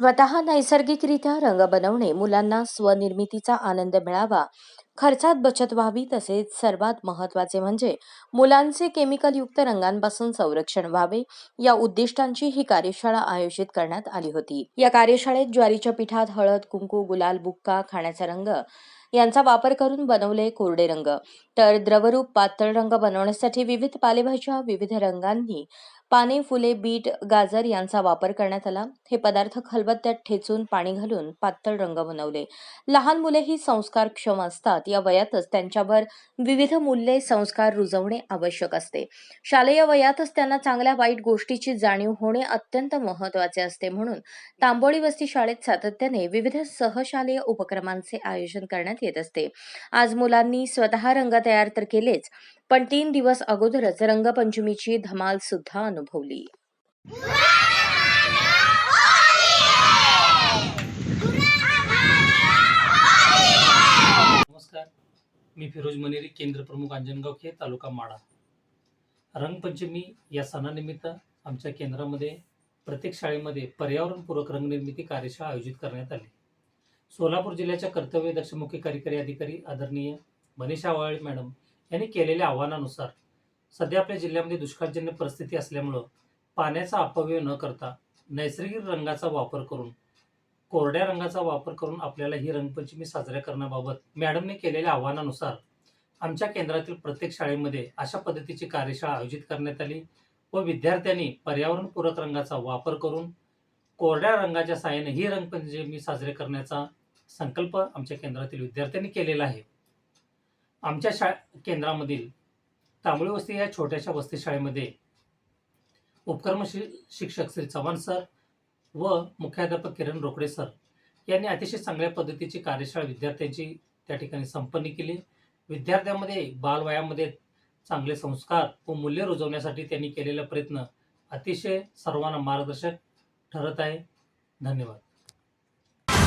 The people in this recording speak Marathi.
स्वतः नैसर्गिकरित्या रंग बनवणे मुलांना स्वनिर्मितीचा आनंद मिळावा खर्चात बचत व्हावी तसेच सर्वात महत्त्वाचे म्हणजे मुलांचे केमिकलयुक्त रंगांपासून संरक्षण व्हावे या उद्दिष्टांची ही कार्यशाळा आयोजित करण्यात आली होती. या कार्यशाळेत ज्वारीच्या पिठात हळद कुंकू गुलाल बुक्का खाण्याचा रंग यांचा वापर करून बनवले कोरडे रंग. तर द्रवरूप पातळ रंग बनवण्यासाठी विविध पालेभाज्या विविध रंगांनी पाने फुले बीट गाजर यांचा वापर करण्यात आला. हे पदार्थ खलबत्त्यात ठेचून पाणी घालून पातळ रंग बनवले. लहान मुले ही संस्कारक्षम असतात. या वयातच त्यांच्यावर विविध मूल्ये संस्कार रुजवणे आवश्यक असते. शालेय वयातच त्यांना चांगल्या वाईट गोष्टीची जाणीव होणे अत्यंत महत्त्वाचे असते. म्हणून तांबोळी वस्ती शाळेत सातत्याने विविध सहशालेय उपक्रमांचे आयोजन करण्यात येत असते. आज मुलांनी स्वतः रंग तयार तर केलेच पण तीन दिवस अगोदरच रंगपंचमीची धमाल सुद्धा अनुभवली. नमस्कार. मी फिरोज मनेरी केंद्र प्रमुख अंजनगाव खे तालुका माडा रंगपंचमी या सणानिमित्त आमच्या केंद्रामध्ये प्रत्येक शाळेमध्ये पर्यावरणपूरक रंगनिर्मिती कार्यशाळा आयोजित करण्यात आली. सोलापूर जिल्ह्याच्या कर्तव्य दक्षमुखी कार्यकारी अधिकारी आदरणीय मनीषा वाळे मॅडम यांनी केलेल्या आव्हानानुसार सध्या आपल्या जिल्ह्यामध्ये दुष्काळजन्य परिस्थिती असल्यामुळं पाण्याचा अपव्यय न करता नैसर्गिक रंगाचा वापर करून कोरड्या रंगाचा वापर करून आपल्याला ही रंगपंचमी साजऱ्या करण्याबाबत मॅडमने केलेल्या आव्हानानुसार आमच्या केंद्रातील प्रत्येक शाळेमध्ये अशा पद्धतीची कार्यशाळा आयोजित करण्यात आली व विद्यार्थ्यांनी पर्यावरणपूरक रंगाचा वापर करून कोरड्या रंगाच्या साहाय्याने ही रंगपंचमी साजरे करण्याचा संकल्प आमच्या केंद्रातील विद्यार्थ्यांनी केलेला आहे. आमच्या शा केंद्रामधील तांबळी वस्ती या छोट्याशा वस्ती शाळेमध्ये उपक्रम शि- शिक्षक श्री चव्हाण सर व मुख्याध्यापक किरण रोकडे सर यांनी अतिशय चांगल्या पद्धतीची कार्यशाळा विद्यार्थ्यांची त्या ठिकाणी संपन्न केली. विद्यार्थ्यांमध्ये बालवयामध्ये चांगले संस्कार व मूल्य रुजवण्यासाठी त्यांनी केलेला प्रयत्न अतिशय सर्वांना मार्गदर्शक ठरत आहे. धन्यवाद.